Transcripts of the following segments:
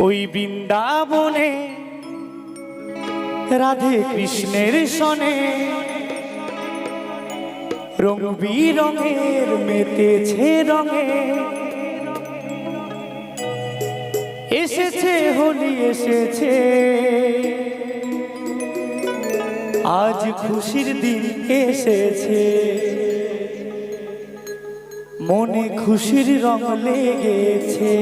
ওই বৃন্দাবনে রাধে কৃষ্ণের সনে রং বিরঙের মেতেছে রঙে। এসেছে হোলি, এসেছে। আজ খুশির দিন এসেছে। মনে খুশির রং লেগেছে।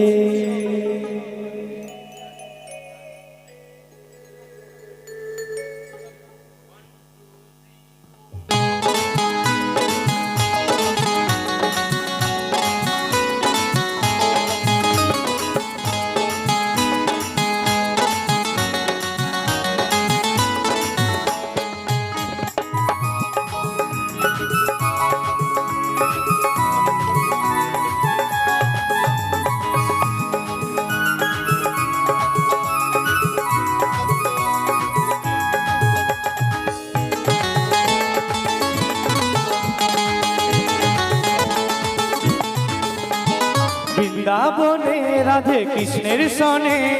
বৃন্দাবনে রাধে কৃষ্ণের সনে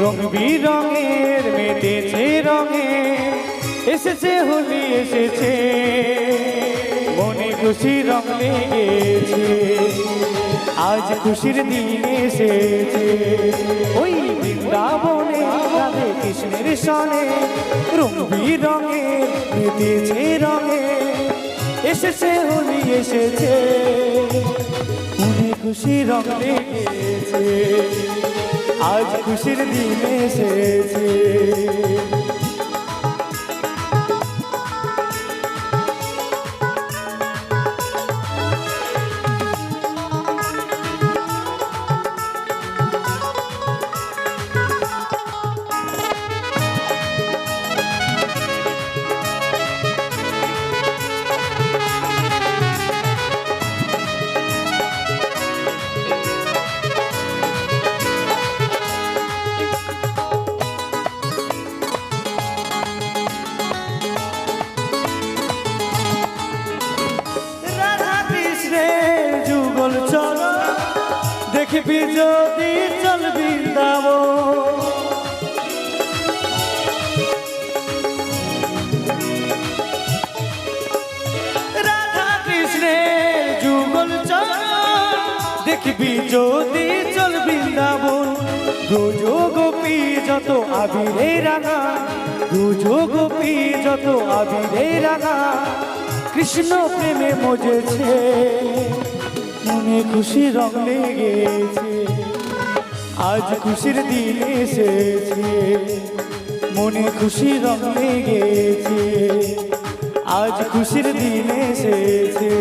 রং বিরঙের, মেতেছে রঙে। এসেছে হোলি, এসেছে। মনে খুশি রং লেগেছে। আজ খুশির দিন এসেছে। ওই বৃন্দাবনে রাধে কৃষ্ণের সনে রং বিরঙের মেতেছে রঙে। এসেছে হোলি, এসেছে। খুশি রং লেগেছে আজ খুশির দিন এসেছে। দেখবি যদি চল বৃন্দাব রাধা কৃষ্ণের যুগল চল দেখবি যদি চল বৃন্দাবন। ব্রজ গোপী যত আবিরে রাঙা ব্রজ গোপী যত আবিরে রাঙা কৃষ্ণ প্রেমে মজেছে। মনে খুশি রং লেগেছে। আজ খুশির দিন এসেছে। মনে খুশি রং লেগেছে। আজ খুশির দিন এসেছে।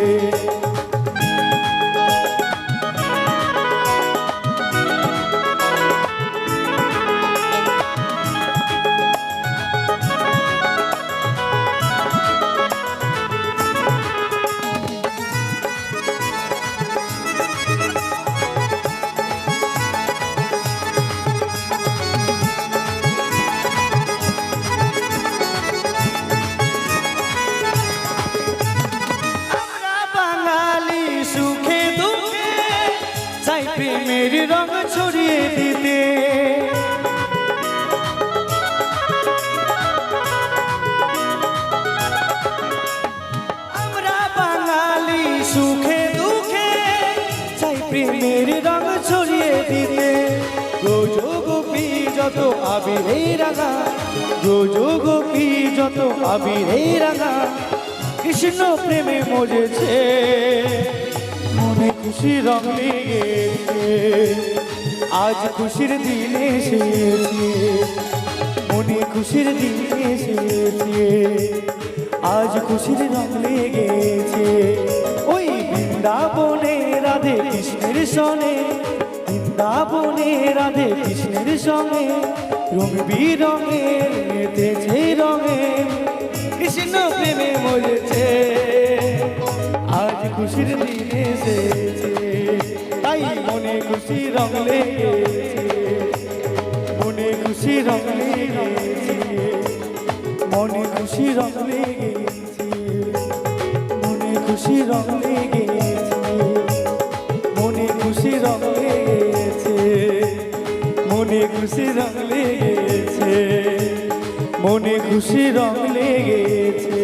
প্রেমের রং ছড়িয়ে দিতে। আমরা বাঙালি সুখে দুঃখে চাই প্রেমের রং ছড়িয়ে দিতে। রোজ গোপী যত আবিরে রাঙা রোজ গোপী যত আবিরে রাঙা কৃষ্ণ প্রেমে মনে খুশি রং আজ খুশির দিন এসেছে, মনে খুশির দিন এসেছে। আজ খুশির রং লেগেছে, ওই বৃন্দাবনে রাধে কৃষ্ণের সনে বৃন্দাবনে রাধে কৃষ্ণের সঙ্গে রং বিরঙের মেতেছে রঙে। কৃষ্ণ প্রেমে মরেছে। খুশির দিন এসেছে, তাই মনে খুশি রং লেগেছে। মনে খুশি রং লেগেছে, মনে খুশি রং লেগেছে। মনে খুশি রং লেগেছে, মনে খুশি রং লেগেছে। মনে খুশি রং লেগেছে, মনে খুশি রং লেগেছে।